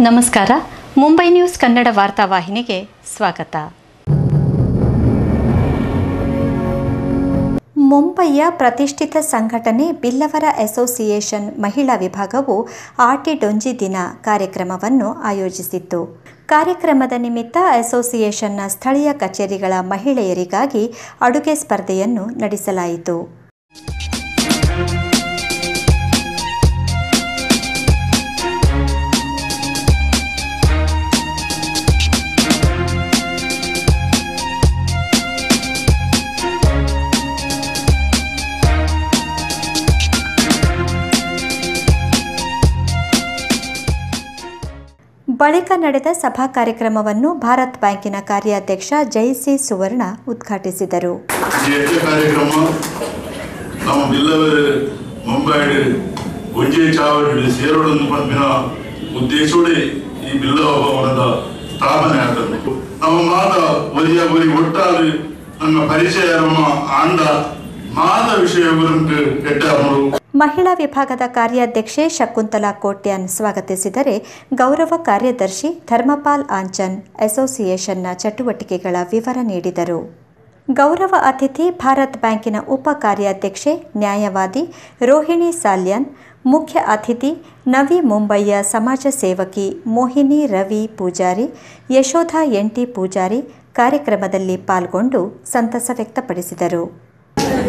ನಮಸ್ಕಾರ. ಮುಂಬೈ ನ್ಯೂಸ್ ಕನ್ನಡ ವಾರ್ತಾ ವಾಹಿನಿಗೆ ಸ್ವಾಗತ. ಮುಂಬೈಯ ಪ್ರತಿಷ್ಠಿತ ಸಂಘಟನೆ ಬಿಲ್ಲವರ ಅಸೋಸಿಯೇಷನ್ ಮಹಿಳಾ ವಿಭಾಗವು ಆಟಿ ಡೊಂಜಿ ದಿನ ಕಾರ್ಯಕ್ರಮವನ್ನು ಆಯೋಜಿಸಿತ್ತು. ಕಾರ್ಯಕ್ರಮದ ನಿಮಿತ್ತ ಅಸೋಸಿಯೇಷನ್ನ ಸ್ಥಳೀಯ ಕಚೇರಿಗಳ ಮಹಿಳೆಯರಿಗಾಗಿ ಅಡುಗೆ ಸ್ಪರ್ಧೆಯನ್ನು ನಡೆಸಲಾಯಿತು. ಬಳಿಕ ನಡೆದ ಸಭಾ ಕಾರ್ಯಕ್ರಮವನ್ನು ಭಾರತ್ ಬ್ಯಾಂಕಿನ ಕಾರ್ಯಾಧ್ಯಕ್ಷ ಜಯಸಿ ಸುವರ್ಣ ಉದ್ಘಾಟಿಸಿದರು. ಈ ನಮ್ಮ ಪರಿಚಯ ನಮ್ಮ ಆಂಡ ಮಾದ ವಿಷಯ ಎಡ್ಡಾಮರು ಮಹಿಳಾ ವಿಭಾಗದ ಕಾರ್ಯಾಧ್ಯಕ್ಷೆ ಶಕುಂತಲಾ ಕೋಟ್ಯಾನ್ ಸ್ವಾಗತಿಸಿದರೆ ಗೌರವ ಕಾರ್ಯದರ್ಶಿ ಧರ್ಮಪಾಲ್ ಆಂಚನ್ ಅಸೋಸಿಯೇಷನ್ನ ಚಟುವಟಿಕೆಗಳ ವಿವರ ನೀಡಿದರು. ಗೌರವ ಅತಿಥಿ ಭಾರತ್ ಬ್ಯಾಂಕಿನ ಉಪ ಕಾರ್ಯಾಧ್ಯಕ್ಷೆ ನ್ಯಾಯವಾದಿ ರೋಹಿಣಿ ಸಾಲ್ಯನ್, ಮುಖ್ಯ ಅತಿಥಿ ನವಿ ಮುಂಬಯಿಯ ಸಮಾಜ ಸೇವಕಿ ಮೋಹಿನಿ ರವಿ ಪೂಜಾರಿ, ಯಶೋಧ ಎಂಟಿ ಪೂಜಾರಿ ಕಾರ್ಯಕ್ರಮದಲ್ಲಿ ಪಾಲ್ಗೊಂಡು ಸಂತಸ ವ್ಯಕ್ತಪಡಿಸಿದರು.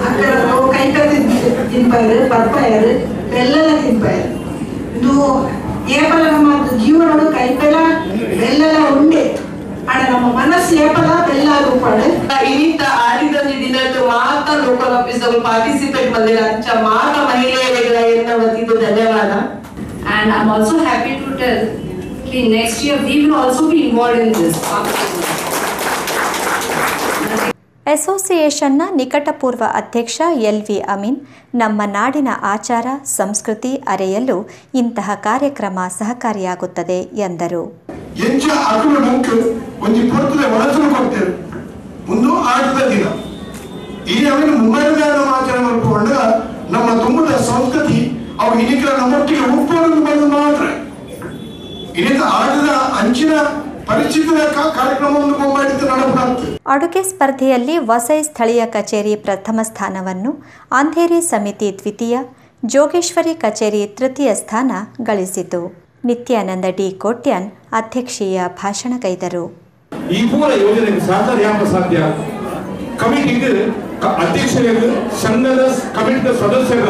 అక్కడ ఒక కైకలు తినిపారు పప్పాయారు ಬೆಲ್ಲಲ ತಿಂಪಾರು ಇದು ಏಪಲ ನಮ್ಮ ಜೀವನಡು ಕೈಪೆಲ ಬೆಲ್ಲಲ ಉಂಡೆ ಆಡ ನಮ್ಮ ಮನಸ್ಸು ಏಪಲ ಬೆಲ್ಲ ರೂಪಾಡು ಇನ್ನಿತ ಆಡಿದೊಂದು ದಿನದ್ದು ಮಾತ್ರ ಲೋಕಲ್ ಆಫೀಸಲ್ಲಿ ಪಾರ್ಟಿಸಿಪೇಟ್ ಬಂದಿರ ಅಂಚ ಮಾತ್ರ ಮಹಿಳೆಯರಿಗಳ ಎನ್ನ ವತಿದು ಧನ್ಯವಾದ And I'm also happy to tell, okay, next year we will also be involved in this. ಅಸೋಸಿಯೇಷನ್ನ ನಿಕಟಪೂರ್ವ ಅಧ್ಯಕ್ಷ ಎಲ್ ವಿ ಅಮೀನ್, ನಮ್ಮ ನಾಡಿನ ಆಚಾರ, ಸಂಸ್ಕೃತಿ ಅರೆಯಲು ಇಂತಹ ಕಾರ್ಯಕ್ರಮ ಸಹಕಾರಿಯಾಗುತ್ತದೆ ಎಂದರು. ಇನ್ನಿತ ಆಟದ ಅಂಚಿನ ಅಡುಗೆ ಸ್ಪರ್ಧೆಯಲ್ಲಿ ವಸೈ ಸ್ಥಳೀಯ ಕಚೇರಿ ಪ್ರಥಮ ಸ್ಥಾನವನ್ನು ಅಂಧೇರಿ ಸಮಿತಿ ದ್ವಿತೀಯ ಜೋಗೇಶ್ವರಿ ಕಚೇರಿ ತೃತೀಯ ಸ್ಥಾನ ಗಳಿಸಿತು. ನಿತ್ಯಾನಂದ ಡಿ ಕೋಟ್ಯಾನ್ ಅಧ್ಯಕ್ಷೀಯ ಭಾಷಣಗೈದರು. ಈ ಪೂರ ಯೋಜನೆಗೆ ಸಹಕಾರ ಯಾಪ ಸಾಧ್ಯ? ಕಮಿಟಿಗೆ ಅಧ್ಯಕ್ಷರಿಗೆ ಸಂಘದ ಕಮಿಟಿದ ಸದಸ್ಯರ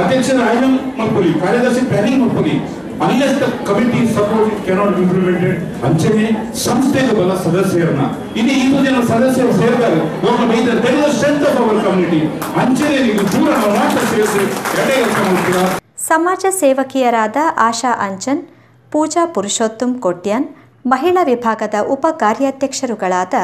ಅಧ್ಯಕ್ಷರ ಮಾಡ್ಕೊಳ್ಳಿ ಕಾರ್ಯದರ್ಶಿ ಪ್ಲಾನಿಂಗ್ ಮಾಡ್ಕೊಳ್ಳಿ unless the committee support cannot implemented ಅಂಚನೆ ಸಂಸ್ಥೆಗೆ ಬಲ ಸದಸ್ಯರನ್ನ. ಇಲ್ಲಿ ಐದು ಜನ ಸದಸ್ಯರು ಸೇರಿದಾಗ ಒಬ್ಬ by their strength of our community ಅಂಚನೆ ನೀವು ದೂರ ಮಾತ್ರ ಸೇರಿಸಿ ಎಡೆ ಮಾಡ್ತೀರಾ? ಸಮಾಜ ಸೇವಕಿಯರಾದ ಆಶಾ ಅಂಚನ್ ಪೂಜಾ ಪುರುಷೋತ್ತಮ್ ಕೊಟ್ಯಾನ್, ಮಹಿಳಾ ವಿಭಾಗದ ಉಪ ಕಾರ್ಯಾಧ್ಯಕ್ಷರುಗಳಾದ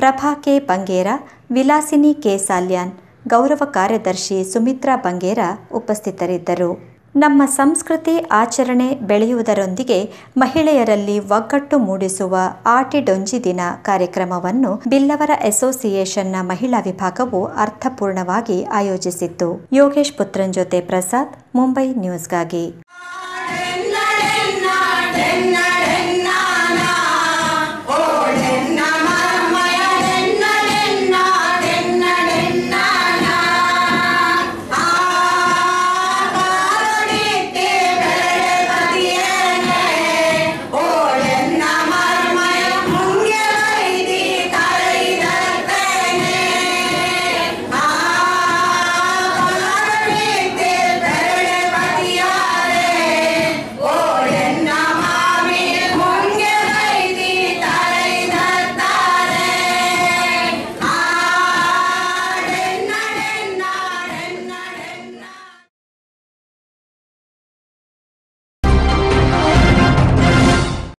ಪ್ರಭಾ ಕೆ. ಬಂಗೇರ, ವಿಲಾಸಿನಿ ಕೆ. ಸಾಲ್ಯಾನ್, ಗೌರವ ಕಾರ್ಯದರ್ಶಿ ಸುಮಿತ್ರಾ ಬಂಗೇರ ಉಪಸ್ಥಿತರಿದ್ದರು. ನಮ್ಮ ಸಂಸ್ಕೃತಿ ಆಚರಣೆ ಬೆಳೆಯುವುದರೊಂದಿಗೆ ಮಹಿಳೆಯರಲ್ಲಿ ಒಗ್ಗಟ್ಟು ಮೂಡಿಸುವ ಆಟಿಡೊಂಜಿ ದಿನ ಕಾರ್ಯಕ್ರಮವನ್ನು ಬಿಲ್ಲವರ ಅಸೋಸಿಯೇಷನ್ನ ಮಹಿಳಾ ವಿಭಾಗವು ಅರ್ಥಪೂರ್ಣವಾಗಿ ಆಯೋಜಿಸಿತ್ತು. ಯೋಗೇಶ್ ಪುತ್ರನ್ ಜೊತೆ ಪ್ರಸಾದ್, ಮುಂಬೈ ನ್ಯೂಸ್ಗಾಗಿ.